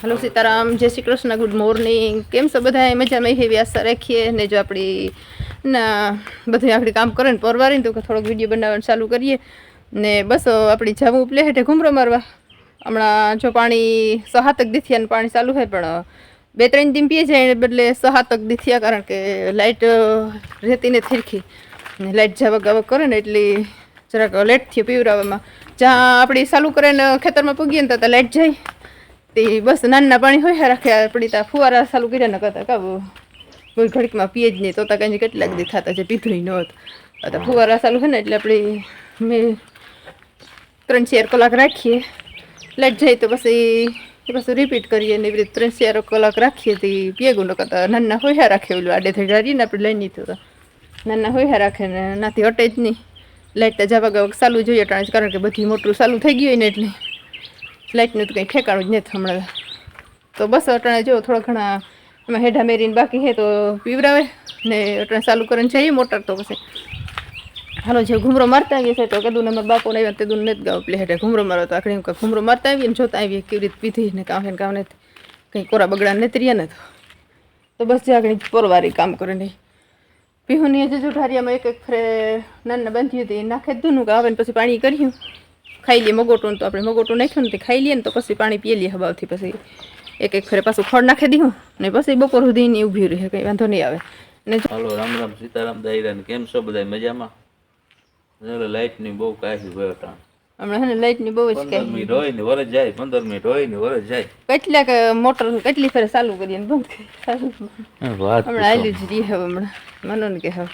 Hello Sitaram, જય Shri Krishna good morning કેમ છો બધા મજામાં? એવી આશા રાખીએ ને જો આપણી ના, બધું આપણે કામ કરે ને પરવારીને તો થોડોક વીડિયો બનાવવાનું ચાલુ કરીએ. ને બસ આપણી જવું ઉપલે હેઠે ઘૂમરો મારવા. હમણાં જો પાણી સહાતક દીથિયાનું પાણી ચાલુ હોય, પણ બે ત્રણ દિન પીએ જાય બદલે સહાતક દીથિયા, કારણ કે લાઇટ રહેતી ને થીરખી ને લાઇટ જાવક ગાવક કરે ને એટલી જરાક લેટ થયું પીવરાવવામાં જ્યાં આપણી ચાલુ કરે ને ખેતરમાં પૂગીએ ને ત્યાં લાઇટ જાય. તે બસ નાના પાણી હોય રાખે આપણી ત્યાં ફુવારા ચાલુ કર્યા ને કરતા કાબુ. કોઈ ઘડીકમાં પીએ જ નહીં, તો ત્યાં કંઈ કેટલાક દી થતા છે પીધું ન હોત. અત્યારે ફુવારા ચાલુ છે ને, એટલે આપણે મેં ત્રણ ચાર કલાક રાખીએ. લાઈટ જાય તો પછી પાછું રિપીટ કરીએ ને એવી રીતે ત્રણ ચાર કલાક રાખીએ તો એ પીએ ન કરતા નાના હોય રાખે, ઓલું આડે થઈ ને આપણે લઈ નહીં તો. નાના હોય રાખે ને, નાથી હટે જ નહીં. લાઇટ તો જવા ગવક ચાલુ જોઈએ, કારણ કે બધી મોટું ચાલુ થઈ ગયું હોય ને એટલે. લાઇટનું તો કંઈ ઠેકાણું જ નથી હમણાં તો બસ અટાણે જો થોડા ઘણા એમાં હેઢા મેરીને બાકી હે તો પીવરાવે ને અટાણે ચાલુ કરીને જઈએ મોટર તો પછી. હાલો, જે ઘૂમરો મારતા આવીએ છે તો કદું ને બાપોને આવ્યા તે નથી ગાવ એટલે હેઠે ઘૂમરો મારો તો આખરે ઘૂમરો મારતા આવીએ ને જોતા આવીએ કેવી રીતે પીધી ને કામ ને કામ કંઈ કોરા બગડા નથી રહ્યા ને તો. બસ જે આગળ પરવારી કામ કરે નહીં પીહુની હજુ જો ઢારિયામાં એક એક ફરે નાના બાંધી હતી નાખે જ દૂનું આવે ને પછી પાણી કર્યું. ખાઈ લઈએ મગોટું તો આપણે મગોટું નાખ્યું ને તે ખાઈ લઈએ ને તો પછી પાણી પીએ લઈએ હબાવથી પછી એક એક ફરે પાછું ખડ નાખી દીધું ને પછી બપોર સુધી ની ઊભી રહે કંઈ વાંધો નહીં આવે. ને હાલો રામ રામ સીતારામ દાયરા કેમ છો બધા? મજામાં? લાઈટની બહુ કાહી હોય અટાણ હમણાં હે ને લાઇટની બહુ જ પંદર રોય મિનિટ હોય ને વરસ જાય પંદર મિનિટ હોય ને વરસ જાય. કેટલાક મોટર કેટલી ફેરે ચાલુ કરીએ ને બંધ વાત હમણાં આવેલું જ રહી હવે હમણાં. મનો ને કે હવે.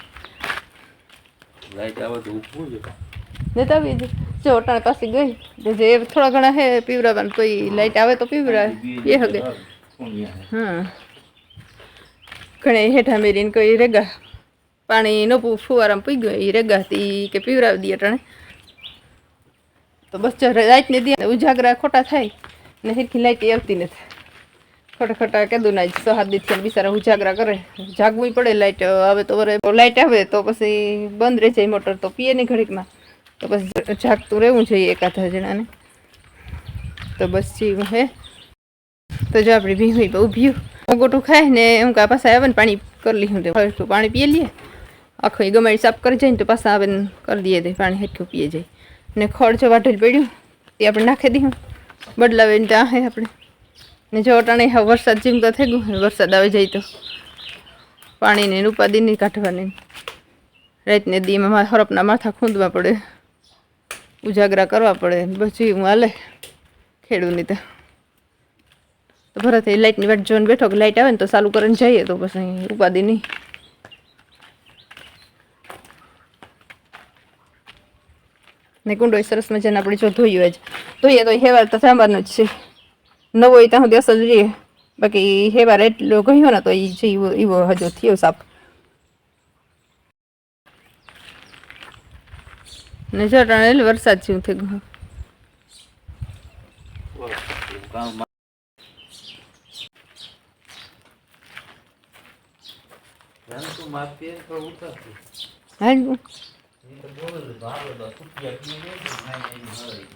લાઈટ આવે તો ઉભું જ જતા આવી જ અટાણે પાસે ગઈ જે થોડા ઘણા હે પીવરાવાનું કોઈ લાઇટ આવે તો પીવરાવે એ હગે. હા. ઘણે હેઠા મેરીને કોઈ રેગા. પાણી નો ફુવારામાં પી ગયો એ રેગા હતી કે પીવરાવી દઈએ અટાણે. તો બસ જો લાઇટને દે ઉજાગરા ખોટા થાય ને હિરખી લાઇટ આવતી નથી. ખોટા ખોટા કીધું ના સો હાથ દીથી બિચારા ઉજાગરા કરે. જાગવું પડે લાઇટ આવે તો વરે. લાઇટ આવે તો પછી બંધ રહી જાય મોટર તો પીએ નહીં ઘડીકમાં. તો બસ જાગતું રહેવું જોઈએ એકાદા જણાને. તો બસ જીવ હે. તો જો આપણે ભી હોય બહુ ભીયું ખાય ને એમ કે પાછા આવે ને પાણી કરી લીધું તો. હરખું પાણી પીએ લઈએ. આખો એ ગમાડી સાફ કરી જાય ને તો પાછા આવે કરી દઈએ તે પાણી હેઠું પીએ જાય. ને ખડ જો વાઢેલ પડ્યું તે આપણે નાખી દઈએ. બદલાવે ને ત્યાં હે આપણે. ને જો અટાણે હા વરસાદ જેમ તો થઈ ગયું વરસાદ આવી જાય તો. પાણીને ને ઉપાદી નહીં કાઢવાની. રાતને દીમાં હરપના માથા ખૂંદવા પડે. ઉજાગરા કરવા પડે. પછી હું હાલે. ખેડૂની તો. તો ભરત, એ લાઇટની વાટ જોઈને બેઠો કે લાઇટ આવે ને તો ચાલુ કરીને જઈએ તો પછી ઉપાદી નહીં. ને કુંડો સરસ મજાને આપણે જો ધોયું જ ધોઈએ તો હેવાર તો સાંભળનો જ છે. નવો હોય ત્યાં સુધી અસર જોઈએ બાકી હેવાર એટલો ગયો ને તો એ જે એવો હજુ થયો સાપ ને જટાણે એટલે વરસાદ જેવું થઈ ગયું કામ મારતી હોય તો ઉતરતી. હાલ એ તો બોલે છે, ભાવે તો સુટિયા પીએ વરસાદ નાઈ નાઈને હળાઈ.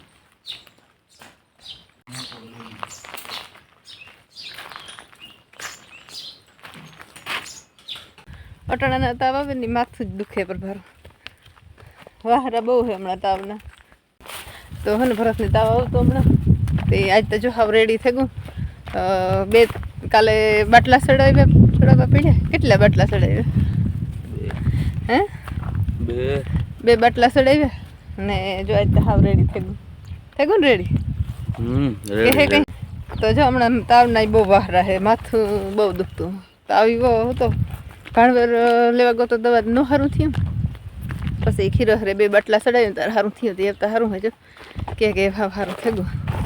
અટાણાના તાવ ને માથું જ દુખે પર ભારો વાહરા બહુ છે હમણાં તાવના તો હે ને ભરતને તાવ આવતો હમણાં. તે આજ તો જો હાવ રેડી થઈ ગયું. બે કાલે બાટલા સડાવ્યા સડાવવા પડ્યા. કેટલા બાટલા સડાવ્યા? હે? બે. બે બાટલા સડાવ્યા. ને જો આજ તો હાવ રેડી થઈ ગયું. થઈ ગયું રેડી હમ હે કઈ? તો જો હમણાં તાવના બહુ વાહરા છે. માથું બહુ દુખતું. તાવ એવો હતો. ભાણવર લેવા ગયો તો દવા ન સારું થયું પછી ખીરો હરે બે બાટલા ચડાવ્યું તારે સારું થયું હતું એવતા સારું હજુ કે કે ભાવ સારું થઈ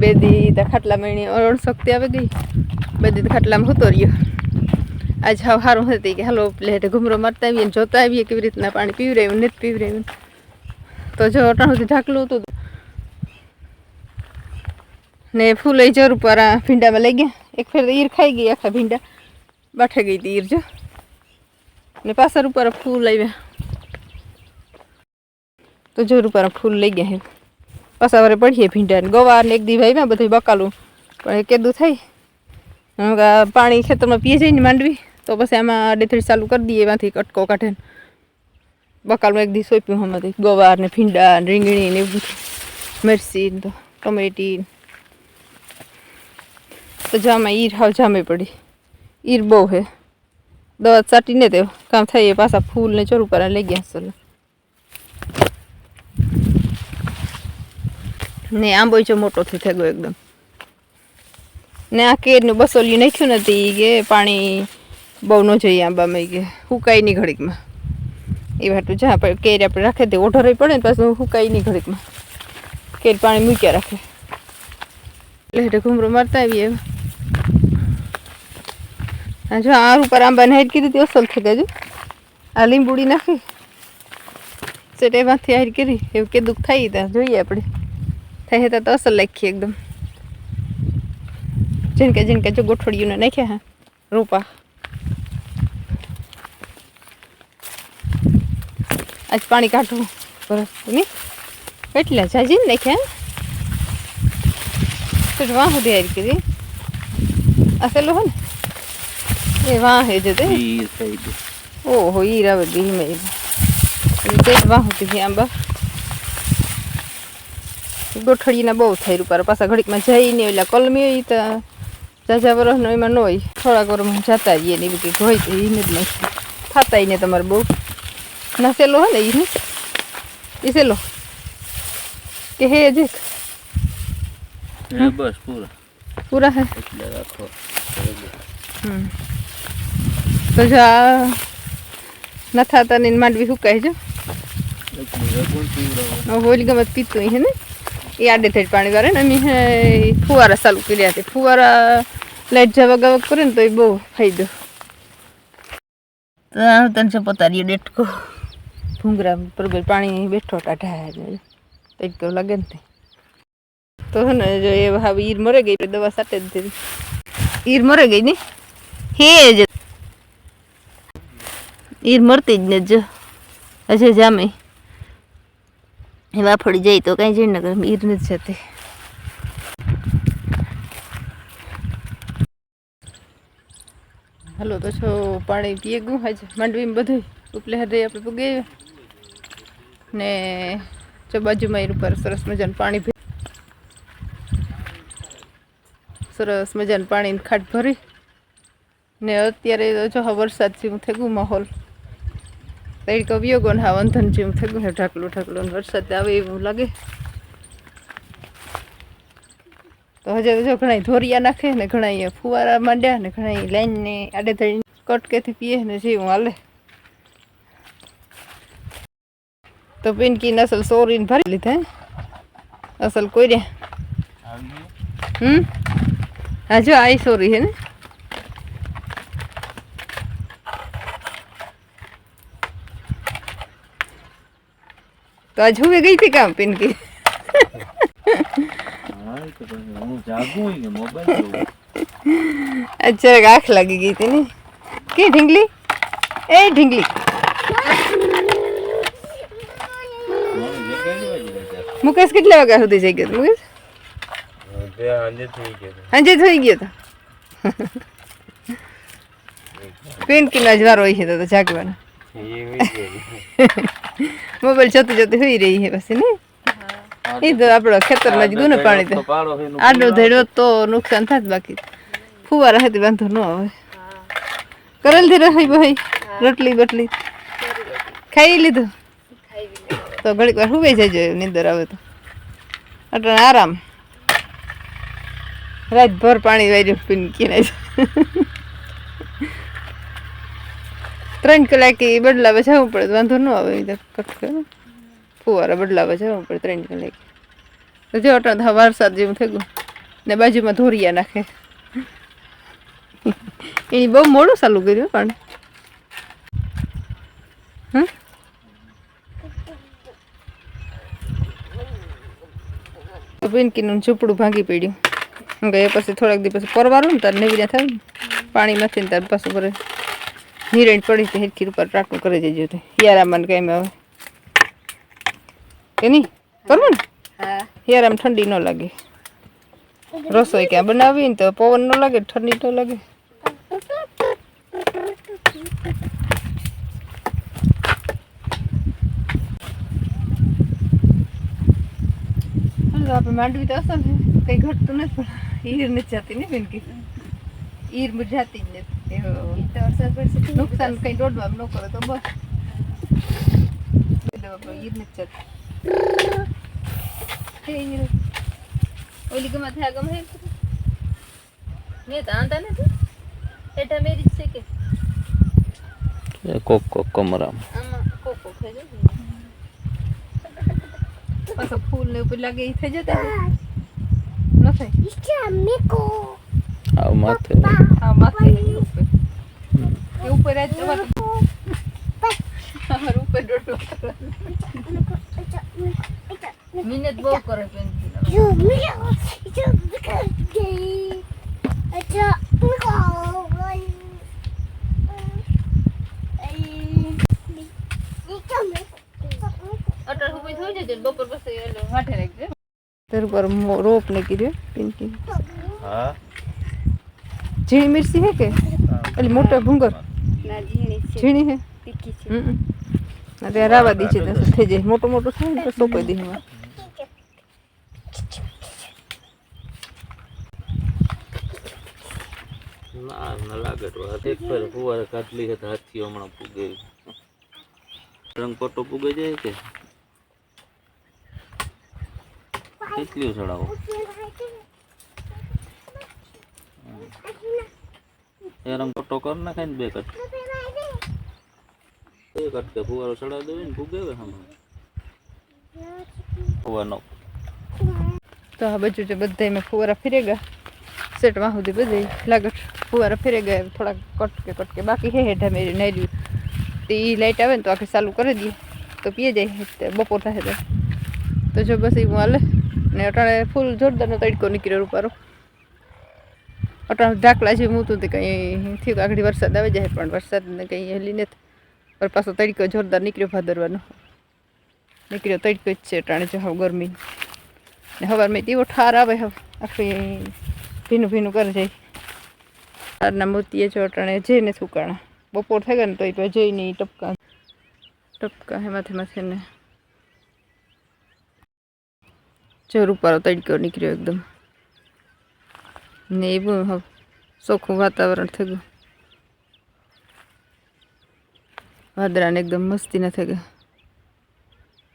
બે દી તો ખાટલા મહિને અરણ શક્તિ આવી ગઈ. બે દી ખાટલામાં હતો રહ્યો. આજ હાવ સારું હતી કે હાલો પ્લેટ ઘૂમરો મારતા આવીએ જોતા આવીએ કેવી રીતના પાણી પીવરાયું નથી પીવરાયું તો જો અટાણ સુધી ઢાકલું હતું. ને ફૂલ એ જર ઉપર આ ભીંડામાં લઈ ગયા. એક ફેર ઈર ખાઈ ગઈ આખા ભીંડા. બાઠે ગઈ હતી ઈર જો. ને પાછળ ઉપર ફૂલ આવ્યા. તો જર ઉપર ફૂલ લઈ ગયા હે પાછા વારે પડીએ ભીંડા ને ગવાર ને એક દી ભાઈ બધું બકાલું. પણ એ કેદું થાય. પાણી ખેતરમાં પીએ જાય ને માંડવી, તો પછી આમાં આડેથડી ચાલુ કરી દઈએ, એમાંથી કટકો કાઢે બકાલમાં એક દી સોંપ્યું હમણાં ગવાર ને ભીંડા ને રીંગણી ને એવું મરસી તો ટમેટી તો જામાં ઈર, હાવ જામે પડી. ઈર બહુ હે દવા ચાટીને તે કામ થાય એ પાછા ફૂલ ને ચોરું પર લઈ ગયા ચલો ને આંબો જો મોટો થઈ ગયો એકદમ. ને આ કેરનું બસોલિયું નાખ્યું નથી કે પાણી બહુ ન જોઈએ આંબામાં કે, હુકાય નહીં ઘડીકમાં. એ વાટું જા આપણે કેર આપણે રાખે તે ઓઢો રહી પડે ને પાછું હુકાય નહીં ઘડીકમાં. કેર પાણી મૂક્યા રાખે. એટલે હેઠે ઘૂમરો મારતા આવીએ. હા જો આ ઉપર આંબા હાઈટ કીધી હતી અસલ થઈ ગયું આ લીંબુડી નાખી. સેટ એમાંથી હાઈટ કરી, એવું કે દુઃખ થાય ત્યાં. જોઈએ આપણે. થાય તો તો અસલ નાખીએ એકદમ. જીનકે જીનકે જો ગોઠવડીયું નાખ્યા હા રૂપા. આજ પાણી કાઢવું બરસ નહીં કેટલા જાજીને નાખ્યા તો વાહ હારી કરી. અસેલું હો ને? એ વાહ હે જતે થઈ ઓહો ઈ રાવે ગઈ મેં તે વાહ હતી આંબા. ગોઠડીના બહુ થાય રૂપાર પાછા ઘડીકમાં જઈને એટલે કલમી હોય તો જાજા વરસનો એમાં ન હોય. થોડાક વરમાં જતા રહીએ ને એવી કંઈક હોય તો એને જ નાખી થતા ને તમારે બહુ. ના સેલો હે ને એને એ સેલો? કે હે જે? બસ પૂરા. પૂરા હે? હમ. તો જો ન થતા ને માંડવી સુકાય જો. એટલું હોલી ગમત પીતું હે ને? એ આડેથી પાણી વાળે ને અમે ફુવારા ચાલુ કર્યા તે ફુવારા લાઈટ જવા ગવક કરે ને તો એ બહુ ફાયદો. તો તને છે પોતારી ડેટકો? ભૂંગરા બરોબર પાણી બેઠો ટાઢા તડકો લાગે ને તે. તો હે ને જો એ હવે ઈર મરે ગઈ દવા સાટે જ ઈર મરે ગઈ ને? હે જ. ઈર મરતી જ ને જો. હજે જામે. એ વાફડી જાય તો કાંઈ જઈને નગર ઈર નથી જતી. હાલો, તો છો પાણી પીએ ગયું હજ માંડવીમાં બધું ઉપલે હાથે આપણે પૂગે ને જો બાજુમાં એર ઉપર સરસ મજાનું પાણી સરસ મજાનું પાણીની ખાટ ભરી. ને અત્યારે તો જો વરસાદથી વરસાદ જેવું થઈ ગયું માહોલ. તડકો વિયોગો ને હા વંધન જેમ થઈ ગયું ઢાકલું ઢાકલું વરસાદ આવે એવું લાગે. તો હજે જો ઘણા ધોરિયા નાખે ને ઘણા ફુવારા માંડ્યા ને ઘણા લાઈન ને આડે ધડી કટકેથી પીએ ને જેવું હાલે. તો પિનકી અસલ સોરીને ભરી લીધા અસલ કોઈ રે હમ? હા જો આઈ સોરી હે ને? તો આજ હું ગઈ હતી કામ પિનકી હા એ તો પછી હું જાગું હોય ને મોબાઈલ જોઉં આજ જરાક આંખ લાગી ગઈ હતી ને. કે ઢીંગલી? એ ઢીંગલી. મુકેશ કેટલા વાગ્યા સુધી જઈ ગયો મુકેશ? સાંજે થઈ ગયો તો. પેન કિલો જ વારો હોય છે તો જાગવાનો. મોબાઈલ જતું જતું હોઈ રહી છે પછી ને એ તો આપણો ખેતરમાં જ ગયું ને પાણી આડો ધેડો તો નુકસાન થાય જ બાકી. ફુવારા હતી વાંધો ન આવે. કરેલથી રહી ભાઈ રોટલી બટલી. ખાઈ લીધું? તો ઘડીક વાર હુવાઈ જજો નીંદર આવે તો. એટલે આરામ. રાતભર પાણી વાર્યું પીને ને ત્રણ કલાકે બદલાવા જવું પડે. વાંધો ન આવે એ કટકે ફુવારા બદલાવા જવું પડે ત્રણ કલાકે. તો જો તો વરસાદ જેવું થઈ ગયું. ને બાજુમાં ધોરિયા નાખે. એની બહુ મોડું ચાલુ કર્યું પણ. પિનકીનું ઝૂંપડું ભાંગી પડ્યું. હું કહે પછી થોડાક દિવસ પરવારું ને તાર નેવી થાય પાણી પાણીમાંથી તાર પાછું ભરે. નિરેણ પડી તો હેરખી ઉપર ટાટું કરી દેજો તો. હિયારામાં કાંઈ આવે કે નહીં કરવું ને હિયારામાં ઠંડી ન લાગે. રસોઈ ક્યાં બનાવી ને તો પવન ન લાગે ઠંડી ન લાગે. આપણે માંડવી તો અસર છે કઈ ઘટતું નથી પણ ઈર નથી જતી ને બેન કે ઈર જાતી જ નથી. નુકસાન કઈ દોડવા ન કરો તો બસ. આપણે નથી ઓલી ગમે થયા ગમે ને તો આંતા નથી. એટા મેરી જ છે કે. કોક કોક કમરામાં. આમાં કોકો થઈ જાય પાછો ફૂલ ને ઉપર લાગે એ થઈ જતા ન થાય. આવ માથે હા માથે ઉપર એ ઉપર આજ તમારે અમારે ઉપર દોડવા કરે. મહેનત બહુ કરે પેન્સિલ અટલ ઉપર થઈ જશે ને બપોર પછી એલો હાથે રાખજે તર ઉપર મો- રોપ ને કીધું પિંકી હા ઝીણી મિર્ચી હે કે? એટલે મોટા ભૂંગર? ઝીણી હે? હમ ના ત્યાં રાવા દીજે તો થઈ જાય. મોટું મોટું થાય ને તો સોંપાઈ દે એમાં. ના ના લાગે તો હાથ. એક ફેર ફુવારે કાટલી છે તો હાથથી હમણાં પૂગે રંગ પટ્ટો પૂગે જાય કે? કેટલી ચડાવો એ રંગ પટ્ટો કર નાખે ને બે કટ. બે કટ કે ફુવારો ચડાવી દેવી ને હવે હમણાં. ફુવાનો. તો આ બાજુ જે બધા મેં ફુવારા ફેરે ગયા. સેટમાં સુધી બધે લાગટ ફુવારા ફેરે ગયા થોડાક કટકે કટકે બાકી હે હેઠા મેરી નાર્યું તો એ લાઇટ આવે ને તો આખી ચાલુ કરી દઈએ. તો પીએ જાય બપોર થાય તો. જો બસ એવું હાલે. ને અટાણે ફૂલ જોરદારનો તડકો નીકળ્યો રૂપારો. અટાણે ઢાકલા જેવું મૂતું તે કંઈ થયું આગળ વરસાદ આવી જાય, પણ વરસાદને કંઈ હેલી નથી. પણ પાછો તડકો જોરદાર નીકળ્યો ભાદરવાનો. નીકળ્યો તડકો જ છે અટાણે જો હવે ગરમી. ને સવારમાં તેવો ઠાર આવે હવે, આખી ભીનું ભીનું કરી જાય. ઠારના મોતીએ જો અટાણે જઈને સુકાણા. બપોર થઈ ગયા ને તો એ જઈને એ ટપકા ટપકા હે માથે માથે ને જો રૂપારો તડકો નીકળ્યો એકદમ. ને એવું હવે ચોખ્ખું વાતાવરણ થઈ ગયું. વાદરાને એકદમ મસ્તી ન થઈ ગયા.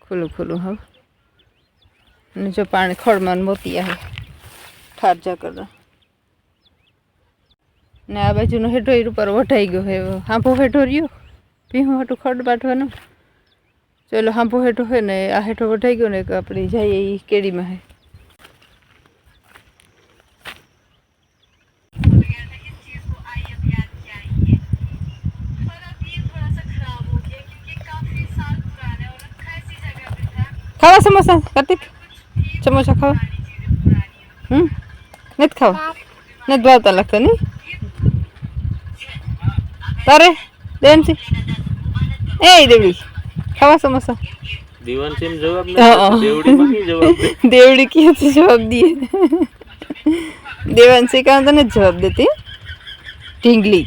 ખુલ્લું ખુલ્લું હવે. અને જો પાણી ખળમાં ને મોતી આવે. ઠાર કરતા ને આ બાજુનો હેઠો એ ઉપર વઢાઈ ગયો એવો હાંભો હેઠો રહ્યો? પીવું હાટું ખડ બાંધવાનું. ચલો હાંભો હેઠો હોય ને આ હેઠો વઢાઈ ગયો ને આપણે જઈએ એ કેડીમાં હે. ખાવા સમોસા? કાર્તિક? સમોસા ખાવા? હમ? નથી ખાવા? નથી ભાવતા લાગતા નહીં? તારે? દેવનસિંહ? એ દેવડી ખાવા સમોસા? દીવાન સિંહ જવાબ દેવડી ક્યાંથી જવાબ દે. દેવાંશી કાં તને જવાબ દેતી? ઢીંગલી.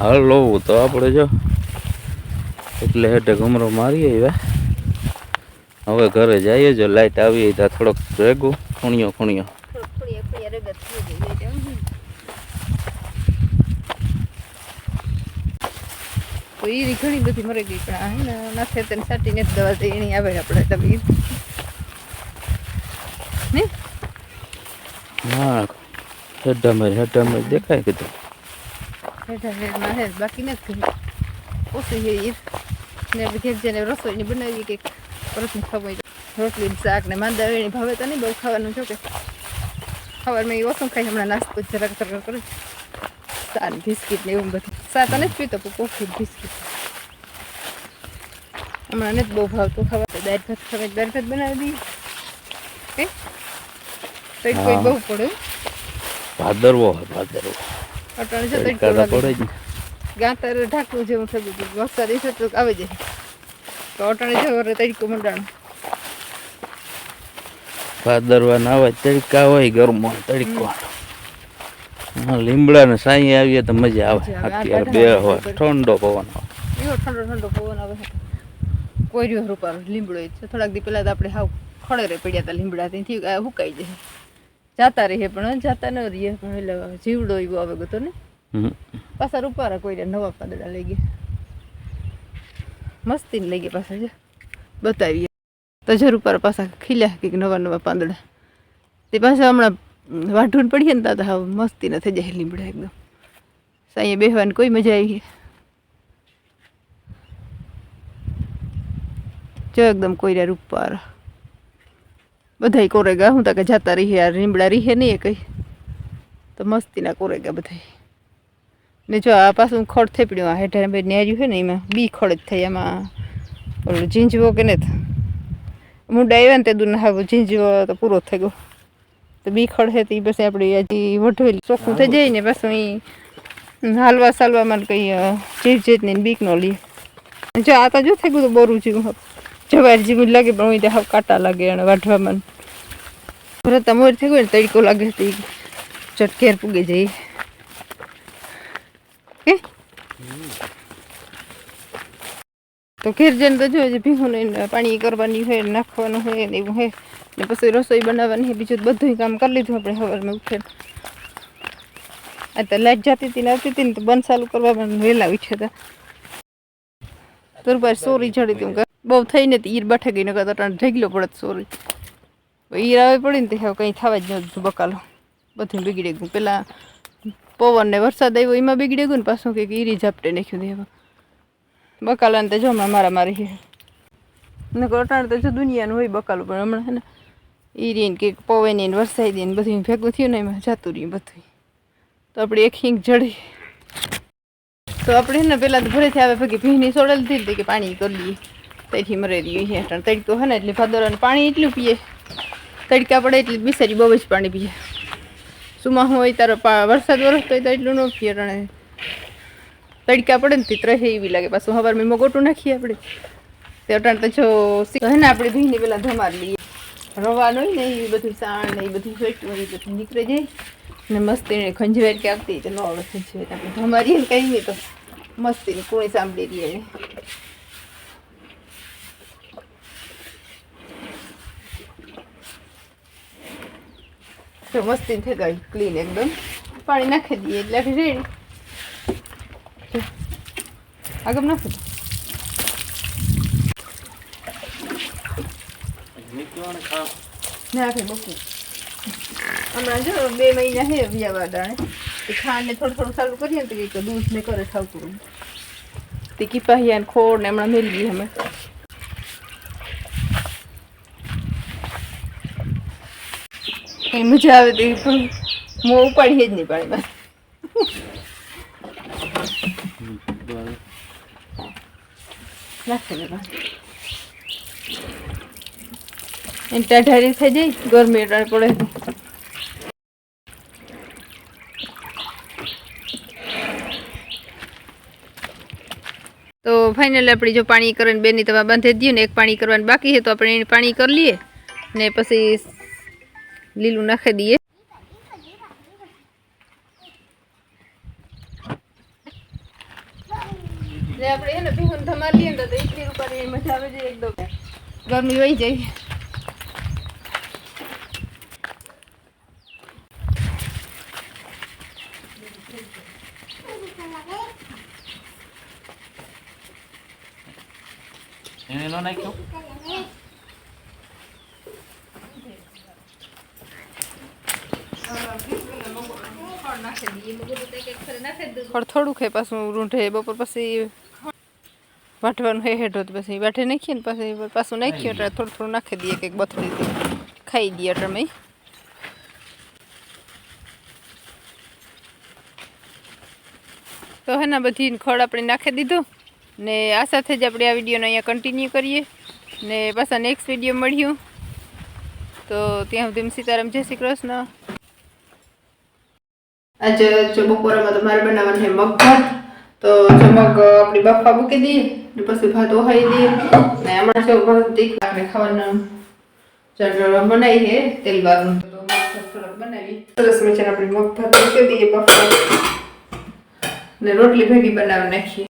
હાલો તો આપણે જો. એટલે હેઠે ઘમરો મારીએ હવે. હવે ઘરે જઈએ જો લાઈટ આવી તો થોડોક રેગું ખૂણિયો ખૂણિયો. એ ઘણી બધી મરી ગઈ પણ આ હે ને નાથે તેને સાટીને જ દવા દઈ એની આવે આપણે ને હા? હેઠામાં હેઠામાં દેખાય કીધું. હેઠમાં હે બાકી નથી ઓછી હે ને ઘેર જઈને રસોઈની બનાવી કે પરસની ખવાઈ રોટલી શાક ને માંદા વેણી ભાવે તો નહીં બહુ ખાવાનું છો કે ખવારમાં એ ઓછું ખાઈ હમણાં નાસ્તો જ જરાક જરાક કરે સા ને બિસ્કિટ ને એવું બધું સા તો નથી પીતો પણ કોફી બિસ્કિટ હમણાં નથી બહુ ભાવતું ખાવા દાળ ભાત ખાવા દાળ ભાત બનાવી દઈએ તો કોઈ બહુ પડે ભાદરવો ભાદરવો અટાણે છે તો પડે જ ને. ગાતર ઢાંકવું જેવું થતું હતું. વરસાદ એ તો આવે જાય. તો અટાણે જવો રે તડકો મંડાણો. ભાદરવા નાવા તડકા હોય ગરમો તડકો. લીમડા ને સાંઈ આવીએ તો મજા આવે. અત્યારે બે હોય ઠંડો પવન આવે. એવો ઠંડો ઠંડો પવન આવે. રહ્યો રૂપારો લીમડો છે થોડાક દી પહેલા તો આપણે હાવ ખડે પડ્યા હતા લીમડા ત્યાંથી હુકાઈ જાય. જાતા રહીએ પણ જાતા ન રહીએ. પણ એટલે જીવડો એવો આવે ગયો ને. પાછા રૂપારા કોઈ નવા પાંદડા લઈ ગયા. મસ્તી લઈ ગયા પાછા જો. બતાવીએ. તો જ રૂપારા પાછા ખીલ્યા કંઈક નવા નવા પાંદડા. તે પાછા હમણાં વાઢું પડીએ ને ત્યાં તો મસ્તી ન થઈ જાય લીમડા એકદમ. સાંયે બેહવાની કોઈ મજા આવી જો એકદમ કોઈરા રૂપારા. બધાય કોરેગા, હું તકે જતા રહીએ આ રીમડા રીહે નહીં કંઈ. તો મસ્તીના કોરેગા બધાય. ને જો આ પાછું ખડ થેપડ્યું, આ હેઠળ બે ન્યાર્યું છે ને એમાં, બી ખડ જ થઈ એમાં. ઓલું ઝીંઝવો કે ને મુંડા આવ્યા ને તે દૂર હા ઝીંઝવો તો પૂરો થઈ ગયો તો બી ખડ છે એ પછી આપણે હજી વઢવેલી ચોખ્ખું થઈ જાય ને પાછું એ હાલવા સાલવામાં કંઈ જીત જીતની બીક ન લઈએ. જો આ તો જો થઈ ગયું તો બોરું જેવું જવાર જેવું લાગે પણ હું હાવ કાંટા લાગે અને વાઢવામાં. ભરત મોર થઈ ગયો ને તડકો લાગે તો ચટકેર પૂગી જઈએ તો ઘેર જઈને તો જો ભીહું ને પાણી કરવાની હોય નાખવાનું હોય ને એવું હોય. ને પછી રસોઈ બનાવવાની બીજું બધું કામ કરી લીધું આપણે સવારમાં ઉઠે આ તો લાઈટ જતી હતી ને આવતી હતી ને તો બંધ ચાલુ કરવામાં વહેલા ઉઠ્યા હતા. તો સોરી ચડી હતી બહુ થઈને તો ઈર બેઠે ગઈ, નકર તો ઢગલો પડત સોરી. ઈર આવે પડી ને તે કંઈ થવા જ નહોતું બકાલો. બધું બગડી ગયું. પેલા પવન ને વરસાદ આવ્યો, એમાં બગડી ગયું ને પાછું કંઈક ઈરી ઝાપટે નાખ્યું દેવા બકાલાને તો જો મારા મારી ને અટાણ તો જો દુનિયાનું હોય બકાલું, પણ હમણાં હે ને ઈરી ને કંઈક પવન વરસાઈ દે ને બધું ભેગું થયું ને એમાં જતું રહ્યું બધું. તો આપણે એક હિંક જડી. તો આપણે ને પહેલાં તો ઘરેથી આવે ભેગી ભીની સોડેલ હતી કે પાણી કરી લઈએ. ત્યાંથી મરે રહ્યું છે. અટાણે તડકો છે ને એટલે ભાદરવાનું પાણી એટલું પીએ. તડકા પડે એટલે બિસારી બહુ જ પાણી પીએ. સુમાં હોય તારો વરસાદ વરસતો હોય તો એટલું ન પીએ રણે. તડકા પડે ને તે ત્રહે એવી લાગે. પાછું હવાર મેં ગોટું નાખીએ આપણે. તે અટાણ તો જો હે ને આપણે ભીને પેલા ધમાર લઈએ. રવાનું હોય ને એ બધું સાણ ને એ બધું ફેટવું એ બધું નીકળી જાય. ને મસ્તી ને ખંજવેર કે આવતી તો ન આવડે ખંજવેર આપણે ધમારીએ ને કહીએ તો મસ્તી ને કોઈ સાંભળી રહીએ તો મસ્તી થઈ ગઈ ક્લીન એકદમ પાણી નાખી દઈએ એટલે રેડી આગળ નાખું નાખે બકું હમણાં જો બે મહિના હે વ્યાવા દાણે તે ખાંડ થોડું થોડું ચાલુ કરીએ ને તો કંઈક દૂધ ને કરે ઠાવતું તે કીપાહિયા ને ને હમણાં મેળવી અમે કઈ મજા આવે તો પણ મોં ઉપાડીએ જ નહીં પાણીમાં નાખી દેવા એમ થઈ જાય, ગરમી પડે તો. ફાઇનલ આપણે જો પાણી કરીને બેની તમે બાંધી દઈએ ને, એક પાણી કરવાનું બાકી છે, તો આપણે પાણી કરી લઈએ ને પછી લીલું નાખી દઈએ. આપણે એને ભીગું ધમાર લઈએ ને તો એટલી રૂપાની મજા આવે છે એકદમ. ગરમી વહી જાય. એને નો નાખ્યો? ખડ થોડુંક હે, પાછું રૂંઢે બપોર પછી વાટવાનું હે હેઠો તો પછી વાટે નાખીએ ને પછી પાછું નાખ્યું એટલે થોડું થોડું નાખી દઈએ કંઈક બથડી ખાઈ દઈએ એટલે તો હે ને બધી ખડ આપણે નાખી દીધું ને આ સાથે જ આપણે આ વિડીયોને અહીંયા કન્ટિન્યુ કરીએ ને પાછા નેક્સ્ટ વીડિયો મળ્યું. તો ત્યાં સુધી સીતારામ, જય શ્રી કૃષ્ણ. આજે જો બપોરમાં તો મારે બનાવવાનું છે મગ ભાત, તો જો મગ આપણી બફા મૂકી દઈએ ને પછી ભાત ઓહાઈ દઈએ. ને હમણાં જો ભાત દીખ આપણે ખાવાનું બનાવી છે તેલ વાળું તો બનાવી સરસ મજાના આપણે મગ ભાત મૂકી દઈએ બફા. ને રોટલી ભેગી બનાવી નાખીએ.